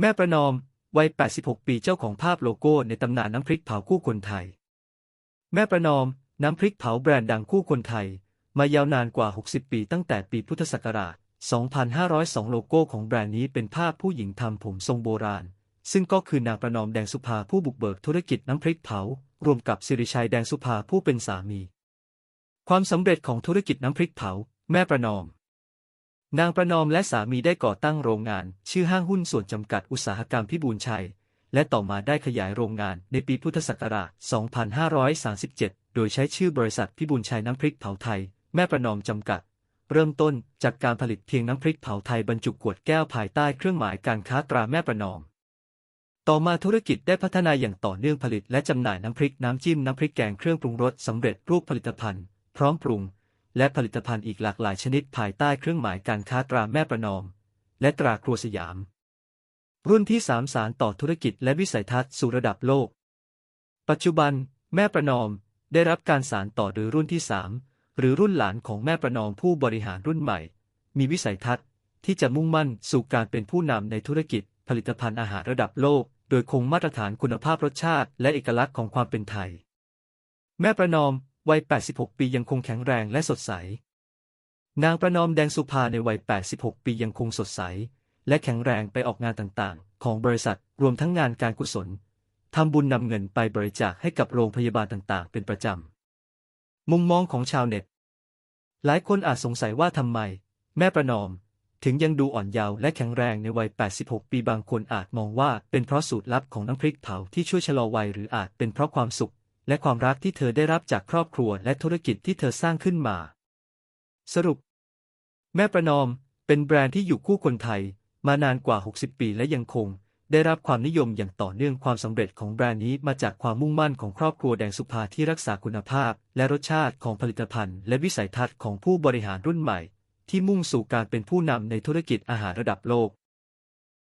แม่ประนอม วัย 86 ปีเจ้าของภาพโลโก้ในตำนานน้ำพริกเผาคู่คนไทย แม่ประนอม น้ำพริกเผาแบรนด์ดังคู่คนไทย มายาวนานกว่า 60 ปีตั้งแต่ปีพุทธศักราช 2502 โลโก้ของแบรนด์นี้เป็นภาพผู้หญิงทำผมทรงโบราณ ซึ่งก็คือนางประนอมแดงสุภาผู้บุกเบิกธุรกิจน้ำพริกเผา รวมกับสิริชัยแดงสุภาผู้เป็นสามี ความสำเร็จของธุรกิจน้ำพริกเผา แม่ประนอม นางประนอมและสามีได้ก่อตั้งโรงงาน ชื่อห้างหุ้นส่วนจำกัดอุตสาหกรรมพิบูลชัย และต่อมาได้ขยายโรงงานในปีพุทธศักราช 2537 โดยใช้ชื่อบริษัทพิบูลชัยน้ำพริกเผาไทย แม่ประนอมจำกัด เริ่มต้นจากการผลิตเพียงน้ำพริกเผาไทยบรรจุขวดแก้วภายใต้เครื่องหมายการค้าตราแม่ประนอม ต่อมาธุรกิจได้พัฒนาอย่างต่อเนื่องผลิต และจำหน่ายน้ำพริกน้ำจิ้มน้ำพริกแกงเครื่องปรุงรสสำเร็จรูปผลิตภัณฑ์ พร้อมปรุง และผลิตภัณฑ์อีกหลากหลายชนิดภายใต้เครื่องหมายการค้าตราแม่ประนอม และตราครัวสยาม รุ่นที่สามสารต่อธุรกิจและวิสัยทัศน์สู่ระดับโลก ปัจจุบัน แม่ประนอมได้รับการสารต่อโดยรุ่นที่สามหรือรุ่นหลานของแม่ประนอมผู้บริหารรุ่นใหม่ มีวิสัยทัศน์ที่จะมุ่งมั่นสู่การเป็นผู้นำในธุรกิจ ผลิตภัณฑ์อาหารระดับโลก โดยคงมาตรฐานคุณภาพรสชาติ และเอกลักษณ์ของความเป็นไทย แม่ประนอม วัย 86 ปียังคงแข็งแรงและสดใส นางประนอมแดงสุภาในวัย 86 ปียังคงสดใส และแข็งแรงไปออกงานต่างๆ ของบริษัทรวมทั้งงานการกุศลทำบุญนำเงินไปบริจาคให้กับโรงพยาบาลต่างๆ เป็นประจำ มุมมองของชาวเน็ต หลายคนอาจสงสัยว่าทำไม แม่ประนอม ถึงยังดูอ่อนเยาว์และแข็งแรงในวัย 86 ปีบางคนอาจมองว่าเป็นเพราะสูตรลับของน้ำพริกเผาที่ช่วยชะลอวัยหรืออาจเป็นเพราะความสุข และความรักที่เธอได้รับจากครอบครัวและธุรกิจที่เธอสร้างขึ้นมา สรุป แม่ประนอมเป็นแบรนด์ที่อยู่คู่คนไทย มานานกว่า 60 ปีและยังคง ได้รับความนิยมอย่างต่อเนื่องความสำเร็จของแบรนด์นี้มาจากความมุ่งมั่นของครอบครัวแดงสุภาที่รักษาคุณภาพ และรสชาติของผลิตภัณฑ์ และวิสัยทัศน์ของผู้บริหารรุ่นใหม่ ที่มุ่งสู่การเป็นผู้นำในธุรกิจอาหารระดับโลก